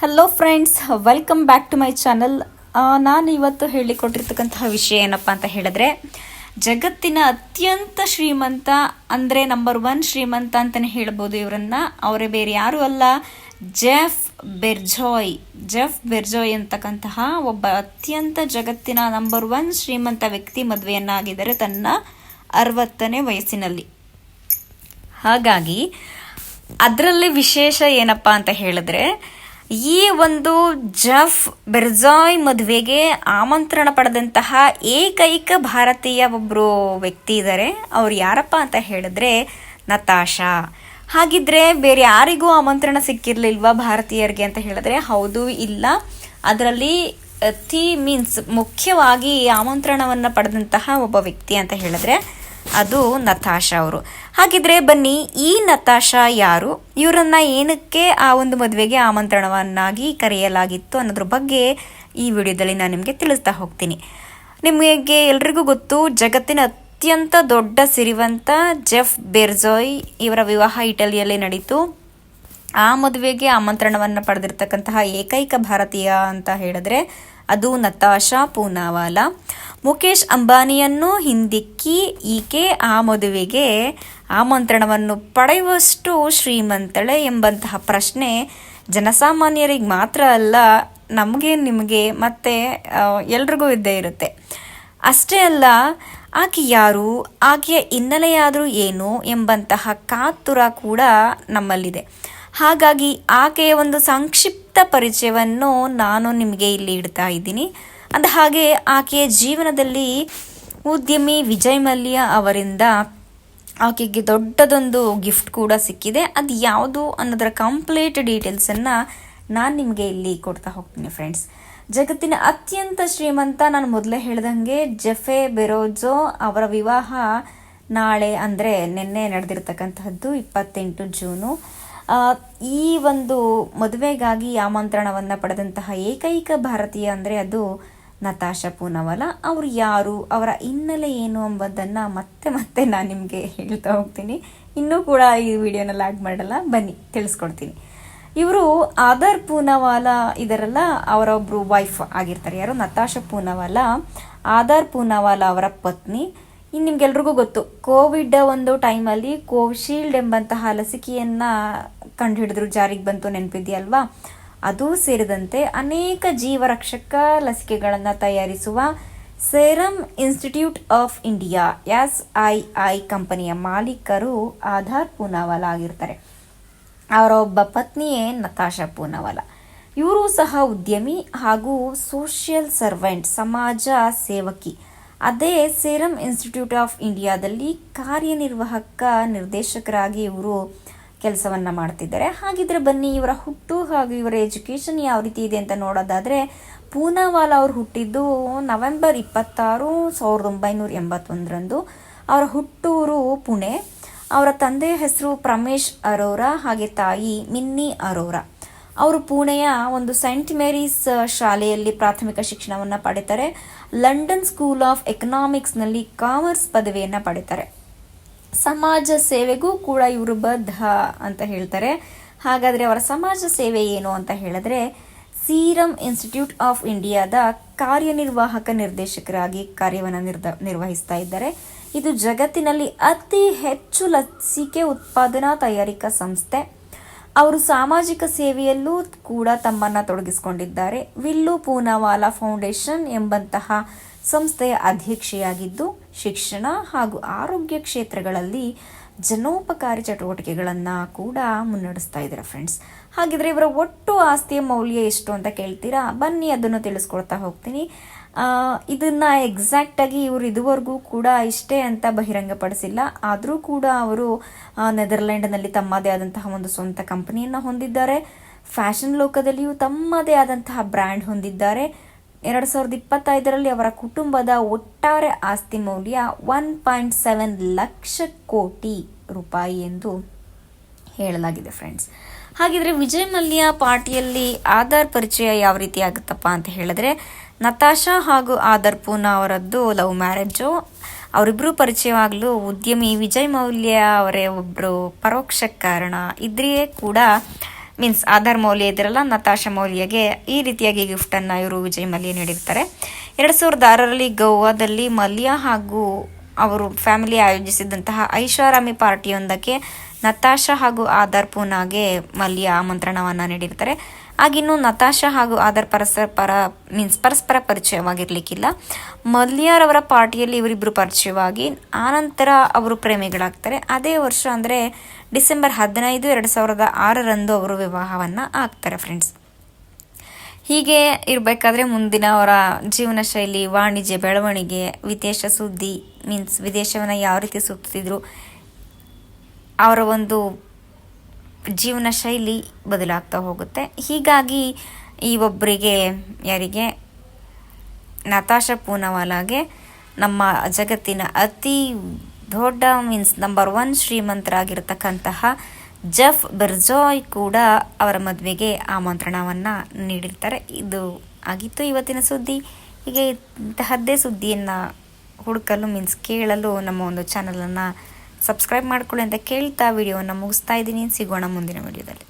Hello friends welcome back to my channel ನಾನು ಇವತ್ತು ಹೇಳಿಕೊಟ್ಟಿರ್ತಕ್ಕಂತಹ ವಿಷಯ ಏನಪ್ಪ ಅಂತ ಹೇಳಿದ್ರೆ, ಜಗತ್ತಿನ ಅತ್ಯಂತ ಶ್ರೀಮಂತ ಅಂದರೆ ನಂಬರ್ ಒನ್ ಶ್ರೀಮಂತ ಅಂತಲೇ ಹೇಳ್ಬೋದು ಇವರನ್ನ. ಅವರೇ ಬೇರೆ ಯಾರೂ ಅಲ್ಲ. ಜೆಫ್ ಬೆರ್ಜಾಯ್ ಜೆಫ್ ಬೆರ್ಜಾಯ್ ಅಂತಕ್ಕಂತಹ ಒಬ್ಬ ಅತ್ಯಂತ ಜಗತ್ತಿನ ನಂಬರ್ ಒನ್ ಶ್ರೀಮಂತ ವ್ಯಕ್ತಿ ಮದುವೆಯನ್ನಾಗಿದ್ದಾರೆ ತನ್ನ ಅರವತ್ತನೇ ವಯಸ್ಸಿನಲ್ಲಿ. ಹಾಗಾಗಿ ಅದರಲ್ಲಿ ವಿಶೇಷ ಏನಪ್ಪ ಅಂತ ಹೇಳಿದ್ರೆ ಈ ಒಂದು ಜಫ್ ಬೆರ್ಜಾಯ್ ಮದುವೆಗೆ ಆಮಂತ್ರಣ ಪಡೆದಂತಹ ಏಕೈಕ ಭಾರತೀಯ ಒಬ್ಬರು ವ್ಯಕ್ತಿ ಇದ್ದಾರೆ ಅವ್ರು ಯಾರಪ್ಪ ಅಂತ ಹೇಳಿದ್ರೆ ನತಾಶಾ. ಹಾಗಿದ್ರೆ ಬೇರೆ ಯಾರಿಗೂ ಆಮಂತ್ರಣ ಸಿಕ್ಕಿರ್ಲಿಲ್ವಾ ಭಾರತೀಯರಿಗೆ ಅಂತ ಹೇಳಿದ್ರೆ ಹೌದು, ಇಲ್ಲ. ಅದರಲ್ಲಿ ಅತಿ ಮೀನ್ಸ್ ಮುಖ್ಯವಾಗಿ ಆಮಂತ್ರಣವನ್ನು ಪಡೆದಂತಹ ಒಬ್ಬ ವ್ಯಕ್ತಿ ಅಂತ ಹೇಳಿದ್ರೆ ಅದು ನತಾಶಾ ಅವರು. ಹಾಗಿದ್ರೆ ಬನ್ನಿ, ಈ ನತಾಶಾ ಯಾರು? ಇವರನ್ನ ಏನಕ್ಕೆ ಆ ಒಂದು ಮದುವೆಗೆ ಆಮಂತ್ರಣವನ್ನಾಗಿ ಕರೆಯಲಾಗಿತ್ತು ಅನ್ನೋದ್ರ ಬಗ್ಗೆ ಈ ವಿಡಿಯೋದಲ್ಲಿ ನಾನು ನಿಮಗೆ ತಿಳಿಸ್ತಾ ಹೋಗ್ತೀನಿ. ನಿಮಗೆ ಎಲ್ರಿಗೂ ಗೊತ್ತು, ಜಗತ್ತಿನ ಅತ್ಯಂತ ದೊಡ್ಡ ಸಿರಿವಂತ ಜೆಫ್ ಬೆರ್ಜಾಯ್ ಇವರ ವಿವಾಹ ಇಟಲಿಯಲ್ಲಿ ನಡೀತು. ಆ ಮದುವೆಗೆ ಆಮಂತ್ರಣವನ್ನು ಪಡೆದಿರ್ತಕ್ಕಂತಹ ಏಕೈಕ ಭಾರತೀಯ ಅಂತ ಹೇಳಿದ್ರೆ ಅದು ನತಾಶಾ ಪೂನಾವಾಲಾ. ಮುಕೇಶ್ ಅಂಬಾನಿಯನ್ನು ಹಿಂದಿಕ್ಕಿ ಈಕೆ ಆ ಮದುವೆಗೆ ಆಮಂತ್ರಣವನ್ನು ಪಡೆಯುವಷ್ಟು ಶ್ರೀಮಂತಳೆ ಎಂಬಂತಹ ಪ್ರಶ್ನೆ ಜನಸಾಮಾನ್ಯರಿಗೆ ಮಾತ್ರ ಅಲ್ಲ, ನಮಗೆ, ನಿಮಗೆ ಮತ್ತೆ ಎಲ್ರಿಗೂ ಇದ್ದೇ ಇರುತ್ತೆ. ಅಷ್ಟೇ ಅಲ್ಲ, ಆಕೆ ಯಾರು, ಆಕೆಯ ಹಿನ್ನೆಲೆಯಾದರೂ ಏನು ಎಂಬಂತಹ ಕಾತುರ ಕೂಡ ನಮ್ಮಲ್ಲಿದೆ. ಹಾಗಾಗಿ ಆಕೆಯ ಒಂದು ಸಂಕ್ಷಿಪ್ತ ಪರಿಚಯವನ್ನು ನಾನು ನಿಮಗೆ ಇಲ್ಲಿ ಇಡ್ತಾ ಇದ್ದೀನಿ. ಅಂದ ಹಾಗೆ ಆಕೆಯ ಜೀವನದಲ್ಲಿ ಉದ್ಯಮಿ ವಿಜಯ್ ಮಲ್ಯ ಅವರಿಂದ ಆಕೆಗೆ ದೊಡ್ಡದೊಂದು ಗಿಫ್ಟ್ ಕೂಡ ಸಿಕ್ಕಿದೆ. ಅದು ಯಾವುದು ಅನ್ನೋದರ ಕಂಪ್ಲೀಟ್ ಡೀಟೇಲ್ಸನ್ನು ನಾನು ನಿಮಗೆ ಇಲ್ಲಿ ಕೊಡ್ತಾ ಹೋಗ್ತೀನಿ ಫ್ರೆಂಡ್ಸ್. ಜಗತ್ತಿನ ಅತ್ಯಂತ ಶ್ರೀಮಂತ, ನಾನು ಮೊದಲೇ ಹೇಳ್ದಂಗೆ ಜೆಫೆ ಬೆರೋಜೋ ಅವರ ವಿವಾಹ ನಾಳೆ ಅಂದರೆ ನಿನ್ನೆ ನಡೆದಿರ್ತಕ್ಕಂತಹದ್ದು ಇಪ್ಪತ್ತೆಂಟು ಜೂನು. ಈ ಒಂದು ಮದುವೆಗಾಗಿ ಆಮಂತ್ರಣವನ್ನು ಪಡೆದಂತಹ ಏಕೈಕ ಭಾರತೀಯ ಅಂದರೆ ಅದು ನತಾಶಾ ಪೂನವಾಲ. ಅವರು ಯಾರು, ಅವರ ಹಿನ್ನೆಲೆ ಏನು ಎಂಬುದನ್ನು ಮತ್ತೆ ಮತ್ತೆ ನಾನು ನಿಮಗೆ ಹೇಳ್ತಾ ಹೋಗ್ತೀನಿ. ಇನ್ನೂ ಕೂಡ ಈ ವಿಡಿಯೋನಲ್ಲಿ ಆ್ಯಡ್ ಮಾಡಲ್ಲ, ಬನ್ನಿ, ತಿಳಿಸ್ಕೊಡ್ತೀನಿ. ಇವರು ಆದರ್ ಪೂನವಾಲ ಇದರಲ್ಲ ಅವರೊಬ್ಬರು ವೈಫ್ ಆಗಿರ್ತಾರೆ. ಯಾರು? ನತಾಶಾ ಪೂನವಾಲ ಆಧಾರ್ ಪೂನವಾಲ ಅವರ ಪತ್ನಿ. ಇನ್ನು ನಿಮ್ಗೆಲ್ರಿಗೂ ಗೊತ್ತು ಕೋವಿಡ್ ಒಂದು ಟೈಮಲ್ಲಿ ಕೋವಿಶೀಲ್ಡ್ ಎಂಬಂತಹ ಲಸಿಕೆಯನ್ನು ಕಂಡುಹಿಡಿದ್ರು, ಜಾರಿಗೆ ಬಂತು ನೆನಪಿದೆಯಲ್ವಾ? ಅದು ಸೇರಿದಂತೆ ಅನೇಕ ಜೀವರಕ್ಷಕ ಲಸಿಕೆಗಳನ್ನು ತಯಾರಿಸುವ serum institute of India S I I ಕಂಪನಿಯ ಮಾಲೀಕರು ಆಧಾರ್ ಪೂನಾವಾಲಾ ಆಗಿರ್ತಾರೆ. ಅವರ ಒಬ್ಬ ಪತ್ನಿಯೇ ನತಾಶಾ ಪೂನಾವಾಲ. ಇವರು ಸಹ ಉದ್ಯಮಿ ಹಾಗೂ ಸೋಷಿಯಲ್ ಸರ್ವೆಂಟ್, ಸಮಾಜ ಸೇವಕಿ. ಅದೇ ಸೇರಮ್ ಇನ್ಸ್ಟಿಟ್ಯೂಟ್ ಆಫ್ ಇಂಡಿಯಾದಲ್ಲಿ ಕಾರ್ಯನಿರ್ವಾಹಕ ನಿರ್ದೇಶಕರಾಗಿ ಇವರು ಕೆಲಸವನ್ನ ಮಾಡ್ತಿದ್ದಾರೆ. ಹಾಗಿದ್ರೆ ಬನ್ನಿ, ಇವರ ಹುಟ್ಟು ಹಾಗೂ ಇವರ ಎಜುಕೇಷನ್ ಯಾವ ರೀತಿ ಇದೆ ಅಂತ ನೋಡೋದಾದ್ರೆ, ಪೂನಾವಾಲಾ ಅವರು ಹುಟ್ಟಿದ್ದು ನವೆಂಬರ್ ಇಪ್ಪತ್ತಾರು ಸಾವಿರದ ಒಂಬೈನೂರ ಎಂಬತ್ತೊಂದರಂದು. ಅವರ ಹುಟ್ಟೂರು ಪುಣೆ. ಅವರ ತಂದೆಯ ಹೆಸರು ಪ್ರಮೇಶ್ ಅರೋರಾ, ಹಾಗೆ ತಾಯಿ ಮಿನ್ನಿ ಅರೋರಾ. ಅವರು ಪುಣೆಯ ಒಂದು ಸೈಂಟ್ ಮೇರೀಸ್ ಶಾಲೆಯಲ್ಲಿ ಪ್ರಾಥಮಿಕ ಶಿಕ್ಷಣವನ್ನು ಪಡಿತಾರೆ. ಲಂಡನ್ ಸ್ಕೂಲ್ ಆಫ್ ಎಕನಾಮಿಕ್ಸ್ನಲ್ಲಿ ಕಾಮರ್ಸ್ ಪದವಿಯನ್ನು ಪಡಿತಾರೆ. ಸಮಾಜ ಸೇವೆಗೂ ಕೂಡ ಇವರು ಬದ್ಧ ಅಂತ ಹೇಳ್ತಾರೆ. ಹಾಗಾದರೆ ಅವರ ಸಮಾಜ ಸೇವೆ ಏನು ಅಂತ ಹೇಳಿದ್ರೆ ಸೀರಮ್ ಇನ್ಸ್ಟಿಟ್ಯೂಟ್ ಆಫ್ ಇಂಡಿಯಾದ ಕಾರ್ಯನಿರ್ವಾಹಕ ನಿರ್ದೇಶಕರಾಗಿ ಕಾರ್ಯವನ್ನು ನಿರ್ದ, ನಿರ್ವಹಿಸ್ತಾ ಇದ್ದಾರೆ. ಇದು ಜಗತ್ತಿನಲ್ಲಿ ಅತಿ ಹೆಚ್ಚು ಲಸಿಕೆ ಉತ್ಪಾದನಾ ತಯಾರಿಕಾ ಸಂಸ್ಥೆ. ಅವರು ಸಾಮಾಜಿಕ ಸೇವೆಯಲ್ಲೂ ಕೂಡ ತಮ್ಮನ್ನು ತೊಡಗಿಸಿಕೊಂಡಿದ್ದಾರೆ. ವಿಲ್ಲು ಪೂನಾವಾಲಾ ಫೌಂಡೇಶನ್ ಎಂಬಂತಹ ಸಂಸ್ಥೆಯ ಅಧ್ಯಕ್ಷೆಯಾಗಿದ್ದು ಶಿಕ್ಷಣ ಹಾಗೂ ಆರೋಗ್ಯ ಕ್ಷೇತ್ರಗಳಲ್ಲಿ ಜನೋಪಕಾರಿ ಚಟುವಟಿಕೆಗಳನ್ನು ಕೂಡ ಮುನ್ನಡೆಸ್ತಾ ಇದ್ದಾರೆ ಫ್ರೆಂಡ್ಸ್ ಹಾಗಿದ್ರೆ ಇವರ ಒಟ್ಟು ಆಸ್ತಿಯ ಮೌಲ್ಯ ಎಷ್ಟು ಅಂತ ಕೇಳ್ತೀರಾ? ಬನ್ನಿ, ಅದನ್ನು ತಿಳಿಸ್ಕೊಳ್ತಾ ಹೋಗ್ತೀನಿ. ಇದನ್ನ ಎಕ್ಸಾಕ್ಟ್ ಆಗಿ ಇವರು ಇದುವರೆಗೂ ಕೂಡ ಇಷ್ಟೇ ಅಂತ ಬಹಿರಂಗಪಡಿಸಿಲ್ಲ. ಆದರೂ ಕೂಡ ಅವರು ನೆದರ್ಲ್ಯಾಂಡ್ನಲ್ಲಿ ತಮ್ಮದೇ ಆದಂತಹ ಒಂದು ಸ್ವಂತ ಕಂಪನಿಯನ್ನು ಹೊಂದಿದ್ದಾರೆ. ಫ್ಯಾಷನ್ ಲೋಕದಲ್ಲಿಯೂ ತಮ್ಮದೇ ಆದಂತಹ ಬ್ರ್ಯಾಂಡ್ ಹೊಂದಿದ್ದಾರೆ. ಎರಡು ಸಾವಿರದ ಇಪ್ಪತ್ತೈದರಲ್ಲಿ ಅವರ ಕುಟುಂಬದ ಒಟ್ಟಾರೆ ಆಸ್ತಿ ಮೌಲ್ಯ ಒನ್ ಪಾಯಿಂಟ್ ಸೆವೆನ್ ಲಕ್ಷ ಕೋಟಿ ರೂಪಾಯಿ ಎಂದು ಹೇಳಲಾಗಿದೆ ಫ್ರೆಂಡ್ಸ್. ಹಾಗಿದ್ರೆ ವಿಜಯ್ ಮಲ್ಯ ಪಾರ್ಟಿಯಲ್ಲಿ ಆಧಾರ್ ಪರಿಚಯ ಯಾವ ರೀತಿ ಆಗುತ್ತಪ್ಪ ಅಂತ ಹೇಳಿದ್ರೆ, ನತಾಶಾ ಹಾಗೂ ಆಧಾರ್ ಪೂನಾ ಅವರದ್ದು ಲವ್ ಮ್ಯಾರೇಜು. ಅವರಿಬ್ಬರು ಪರಿಚಯವಾಗಲು ಉದ್ಯಮಿ ವಿಜಯ್ ಮೌಲ್ಯ ಅವರೇ ಒಬ್ಬರು ಪರೋಕ್ಷ ಕಾರಣ. ಇದ್ರಿಯೇ ಕೂಡ ಮೀನ್ಸ್ ಆಧಾರ್ ಮೌಲ್ಯ ಇದ್ರಲ್ಲ, ನತಾಶಾ ಮೌಲ್ಯಗೆ ಈ ರೀತಿಯಾಗಿ ಗಿಫ್ಟನ್ನು ಇವರು ವಿಜಯ್ ಮಲ್ಯ ನೀಡಿರ್ತಾರೆ. ಎರಡು ಸಾವಿರದ ಆರರಲ್ಲಿ ಗೋವಾದಲ್ಲಿ ಮಲ್ಯ ಹಾಗೂ ಅವರು ಫ್ಯಾಮಿಲಿ ಆಯೋಜಿಸಿದಂತಹ ಐಷಾರಾಮಿ ಪಾರ್ಟಿಯೊಂದಕ್ಕೆ ನತಾಶಾ ಹಾಗೂ ಆಧಾರ್ ಪೂನಾಗೆ ಮಲ್ಯ ಆಮಂತ್ರಣವನ್ನು ನೀಡಿರ್ತಾರೆ. ಆಗಿನ್ನು ನತಾಶಾ ಹಾಗೂ ಆಧಾರ್ ಪರಸ್ಪರ ಮೀನ್ಸ್ ಪರಸ್ಪರ ಪರಿಚಯವಾಗಿರ್ಲಿಕ್ಕಿಲ್ಲ. ಮಲ್ಯಾರವರ ಪಾರ್ಟಿಯಲ್ಲಿ ಇವರಿಬ್ಬರು ಪರಿಚಯವಾಗಿ ಆನಂತರ ಅವರು ಪ್ರೇಮಿಗಳಾಗ್ತಾರೆ. ಅದೇ ವರ್ಷ ಅಂದರೆ ಡಿಸೆಂಬರ್ ಹದಿನೈದು, ಎರಡು ಸಾವಿರದ ಆರರಂದು ಅವರು ವಿವಾಹವನ್ನು ಆಗ್ತಾರೆ ಫ್ರೆಂಡ್ಸ್ ಹೀಗೆ ಇರಬೇಕಾದ್ರೆ ಮುಂದಿನ ಅವರ ಜೀವನ ಶೈಲಿ, ವಾಣಿಜ್ಯ, ಬೆಳವಣಿಗೆ, ವಿದೇಶ ಸುದ್ದಿ ಮೀನ್ಸ್ ವಿದೇಶವನ್ನು ಯಾವ ರೀತಿ ಸುತ್ತಿದ್ರು ಅವರ ಒಂದು ಜೀವನ ಶೈಲಿ ಬದಲಾಗ್ತಾ ಹೋಗುತ್ತೆ. ಹೀಗಾಗಿ ಈ ಒಬ್ಬರಿಗೆ ಯಾರಿಗೆ ನತಾಶ ಪೂನವಾಲಾಗೆ ನಮ್ಮ ಜಗತ್ತಿನ ಅತಿ ದೊಡ್ಡ ಮೀನ್ಸ್ ನಂಬರ್ ಒನ್ ಶ್ರೀಮಂತರಾಗಿರ್ತಕ್ಕಂತಹ ಜಫ್ ಬೆರ್ಜಾಯ್ ಕೂಡ ಅವರ ಮದುವೆಗೆ ಆಮಂತ್ರಣವನ್ನು ನೀಡಿರ್ತಾರೆ. ಇದು ಆಗಿತ್ತು ಇವತ್ತಿನ ಸುದ್ದಿ. ಹೀಗೆ ಇಂತಹದ್ದೇ ಸುದ್ದಿಯನ್ನು ಹುಡುಕಲು ಮೀನ್ಸ್ ಕೇಳಲು ನಮ್ಮ ಒಂದು ಚಾನಲನ್ನು ಸಬ್ಸ್ಕ್ರೈಬ್ ಮಾಡ್ಕೊಳ್ಳಿ ಅಂತ ಕೇಳ್ತಾ ವಿಡಿಯೋವನ್ನು ಮುಗಿಸ್ತಾ ಇದ್ದೀನಿ. ಸಿಗೋಣ ಮುಂದಿನ ವಿಡಿಯೋದಲ್ಲಿ